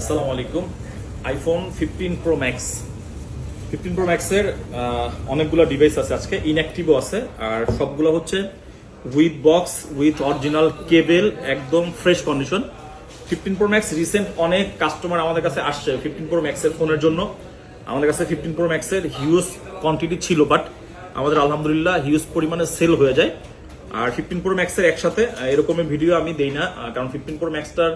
আসসালামু আলাইকুম। IPhone fifteen pro max fifteen pro ম্যাক্সের অনেকগুলো ডিভাইস আছে আজকে। ইনঅ্যাক্টিভও আছে। আর সবগুলো হচ্ছে with box with original cable একদম fresh condition fifteen pro max recent অনেক কাস্টমার আমাদের কাছে আসছে ফিফটিন প্রো ম্যাক্সের ফোনের জন্য। আমাদের কাছে ফিফটিন প্রো ম্যাক্সের হিউজ কোয়ান্টিটি ছিল বাট আমাদের আলহামদুলিল্লাহ হিউজ পরিমাণে সেল হয়ে যায়। আর ফিফটিন প্রো ম্যাক্সের একসাথে আহ, এরকমের ভিডিও আমি দেই না কারণ ফিফটিন প্রো ম্যাক্সটার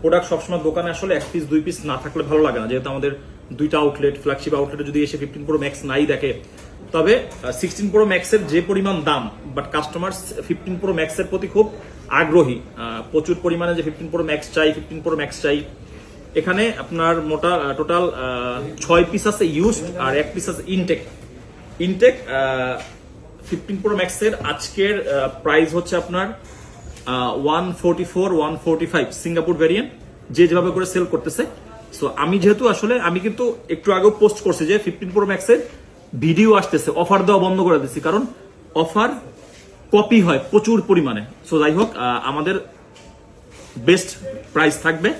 প্রোডাক্ট সবসময় দোকানে আসলে এক পিস দুই পিস না থাকলে ভালো লাগে না। যেহেতু আমাদের দুইটা আউটলেট ফ্ল্যাগশিপ আউটলেটে যদি এসে ফিফটিন প্রো ম্যাক্স নাই দেখে, তবে সিক্সটিন প্রো ম্যাক্সের যে পরিমাণ দাম বাট কাস্টমার ফিফটিন প্রো ম্যাক্সের প্রতি খুব আগ্রহী প্রচুর পরিমাণে যে ফিফটিন প্রো ম্যাক্স চাই ফিফটিন প্রো ম্যাক্স চাই, এখানে আপনার মোটা টোটাল ছয় পিস আছে ইউজড আর এক পিস আছে ইনটেক ইনটেক ফিফটিন প্রো ম্যাক্সের আজকের প্রাইস হচ্ছে আপনার one forty four one forty five Singapore variant যে যেভাবে করে সেল করতেছে। সো আমি যেহেতু আসলে, আমি কিন্তু একটু আগেও পোস্ট করছি যে ফিফটিন প্রো ম্যাক্সের ভিডিও আসতেছে অফার দেওয়া বন্ধ করে দিচ্ছি কারণ অফার কপি হয় প্রচুর পরিমাণে। সো যাই হোক আমাদের বেস্ট প্রাইস থাকবে।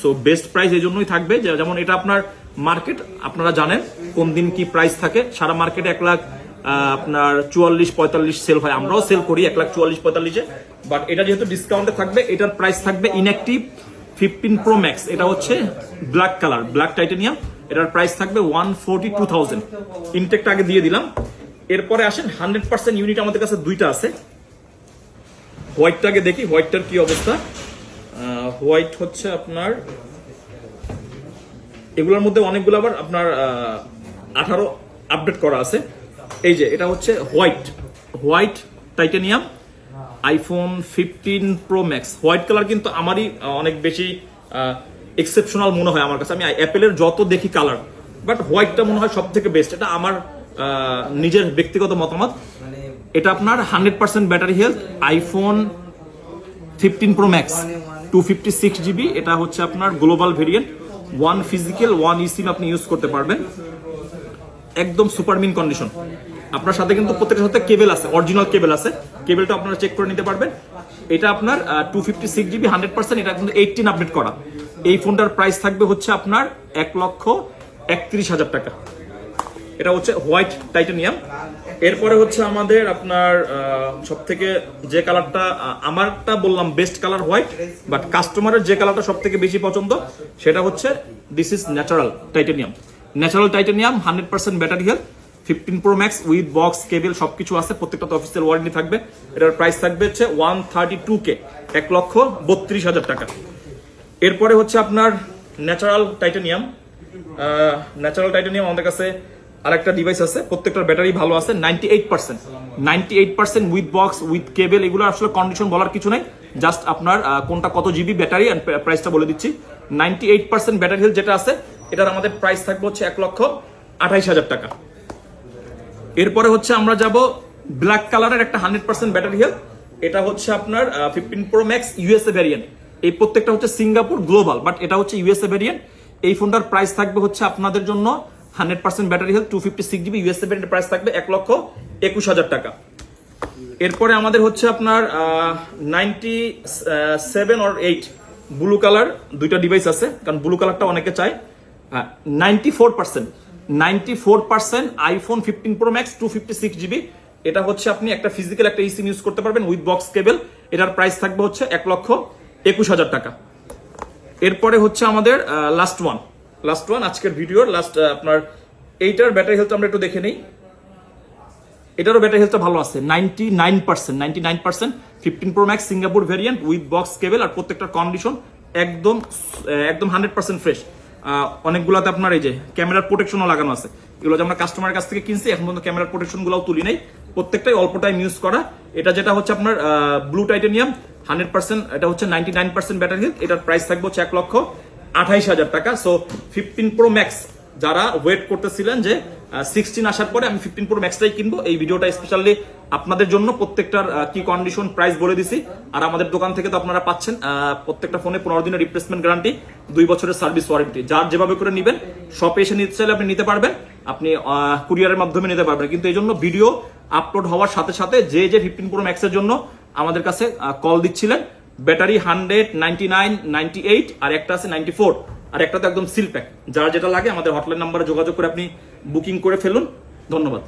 সো বেস্ট প্রাইস এই জন্যই থাকবে। যেমন এটা আপনার মার্কেট আপনারা জানেন কোন দিন কি প্রাইস থাকে। সারা মার্কেটে এক লাখ আপনার চুয়াল্লিশ পঁয়তাল্লিশ সেল হয়। আমরাও সেল করি, এক লাখ চুয়াল্লিশ পঁয়তাল্লিশে। বাট এটা যেহেতু ডিসকাউন্টে থাকবে, এটার প্রাইস থাকবে ইনঅ্যাক্টিভ ফিফটিন প্রো ম্যাক্স এটা হচ্ছে ব্ল্যাক কালার ব্ল্যাক টাইটেনিয়াম এটার প্রাইস থাকবে ওয়ান ফোরটি টু থাউজেন্ড ইনটেকটা আগে দিয়ে দিলাম। এরপরে আসেন হান্ড্রেড পার্সেন্ট ইউনিট আমাদের কাছে দুইটা আছে। হোয়াইটটাকে দেখি হোয়াইটটার কি অবস্থা? হোয়াইট হচ্ছে আপনার, এগুলোর মধ্যে অনেকগুলো আবার আপনার আঠারো আপডেট করা আছে। এই যে, এটা হচ্ছে white. White titanium iPhone fifteen pro max white colour কিন্তু আমারই অনেক বেশি এক্সেপশনাল মনে হয় আমার কাছে। আমি অ্যাপেলের যত দেখি কালার বাট হোয়াইটটা মনে হয় সব থেকে বেস্ট এটা আমার নিজের ব্যক্তিগত মতামত। এটা আপনার hundred percent battery health iPhone fifteen pro max two fifty six GB এটা হচ্ছে আপনার global variant one physical one eSIM আপনি ইউজ করতে পারবেন। একদম সুপারমিন কন্ডিশন। আপনার সাথে কিন্তু প্রত্যেকটার সাথে কেবল আছে অরিজিনাল কেবল আছে। কেবলটা আপনারা চেক করে নিতে পারবেন। এটা আপনার two fifty six GB hundred percent এটা কিন্তু এইটিন আপডেট করা। এই ফোনটার প্রাইস থাকবে হচ্ছে আপনার এক লক্ষ একত্রিশ হাজার টাকা। এটা হচ্ছে হোয়াইট টাইটানিয়াম এরপরে হচ্ছে আমাদের আপনার সব থেকে যে কালারটা আমারটা বললাম বেস্ট কালার হোয়াইট বাট কাস্টমারের যে কালারটা সব থেকে বেশি পছন্দ, সেটা হচ্ছে this is natural titanium natural titanium hundred percent battery health fifteen pro max with box cable সবকিছু আছে প্রত্যেকটা অফিসিয়াল ওয়ারেন্টি থাকবে। এটার প্রাইস থাকবে হচ্ছে ওয়ান থার্টি টু কে এক লক্ষ বত্রিশ হাজার টাকা। এরপরে হচ্ছে আপনার ন্যাচারাল টাইটানিয়াম ন্যাচারাল টাইটানিয়াম আমাদের কাছে আরেকটা ডিভাইস আছে, প্রত্যেকটার ব্যাটারি ভালো আছে ninety eight percent ninety eight percent with box with cable এগুলো আসলে কন্ডিশন বলার কিছু নাই। জাস্ট আপনার কোনটা কত জিবি ব্যাটারি প্রাইসটা বলে দিচ্ছি। Ninety eight percent battery health যেটা আছে এটার আমাদের প্রাইস থাকবে হচ্ছে এক লক্ষ আঠাইশ হাজার টাকা। এরপরে হচ্ছে আমরা যাব ব্ল্যাক কালারের একটা হান্ড্রেড পার্সেন্ট ব্যাটারি হেলথ এটা হচ্ছে আপনার fifteen pro max USA variant এই প্রত্যেকটা হচ্ছে সিঙ্গাপুর গ্লোবাল বাট এটা হচ্ছে ইউএসএ ভ্যারিয়েন্ট এই ফোনটার প্রাইস থাকবে হচ্ছে আপনাদের জন্য hundred percent battery health two fifty six GB USA ভ্যারিয়েন্টের price থাকবে এক লক্ষ একুশ হাজার টাকা। এরপরে আমাদের হচ্ছে আপনার ninety seven or eight blue colour দুইটা ডিভাইস আছে, কারণ ব্লু কালারটা অনেকে চায়। Ninety four percent ninety four percent iPhone fifteen pro max two fifty six GB এটা হচ্ছে আপনি একটা ফিজিক্যাল একটা ইসিম ইউজ করতে পারবেন উইথ বক্স কেবল এটার প্রাইস থাকবে হচ্ছে এক লক্ষ একুশ হাজার টাকা। এরপরে হচ্ছে আমাদের লাস্ট ওয়ান লাস্ট ওয়ান আজকের ভিডিওর লাস্ট আপনার এইটার ব্যাটারি হেলথ আমরা একটু দেখে নিই। এটারও ব্যাটারি হেলথটা ভালো আছে ninety nine percent ninety nine percent fifteen pro max Singapore variant with box cable আর প্রত্যেকটা কন্ডিশন একদম একদম হান্ড্রেড পার্সেন্ট ফ্রেশ অনেকগুলোতে আপনার এই যে ক্যামেরার প্রোটেকশনও লাগানো আছে। এগুলো যে আমরা কাস্টমারের কাছ থেকে কিনছি, এখন পর্যন্ত ক্যামেরার প্রোটেকশন গুলাও তুলি নাই। প্রত্যেকটাই অল্প টাইম ইউজ করা। এটা যেটা হচ্ছে আপনার ব্লু টাইটেনিয়াম হান্ড্রেড পার্সেন্ট এটা হচ্ছে ninety nine percent battery health এটার প্রাইস থাকবে হচ্ছে এক লক্ষ আঠাইশ হাজার টাকা। সো ফিফটিন প্রো ম্যাক্স যারা ওয়েট করতেছিলেন যে সিক্সটিন আসার পরে আমি ফিফটিন প্রো ম্যাক্সটাই কিনবো। এই ভিডিওটা স্পেশালি আপনাদের জন্য প্রত্যেকটার কি কন্ডিশন প্রাইস বলে দিছি। আর আমাদের দোকান থেকে তো আপনারা পাচ্ছেন প্রত্যেকটা ফোনে পনেরো দিনের রিপ্লেসমেন্ট গ্যারান্টি দুই বছরের সার্ভিস ওয়ারেন্টি যার যেভাবে করে নেবেন শপে এসে নিতে চাইলে আপনি নিতে পারবেন, আপনি কুরিয়ারের মাধ্যমে নিতে পারবেন। কিন্তু এই জন্য ভিডিও আপলোড হওয়ার সাথে সাথে যে যে ফিফটিন প্রো ম্যাক্সের জন্য আমাদের কাছে কল দিচ্ছিলেন battery hundred ninety nine ninety eight আর একটা আছে নাইনটি ফোর আর একটা তো একদম সিল প্যাক। যার যেটা লাগে আমাদের হটলাইন নাম্বারে যোগাযোগ করে আপনি বুকিং করে ফেলুন। ধন্যবাদ।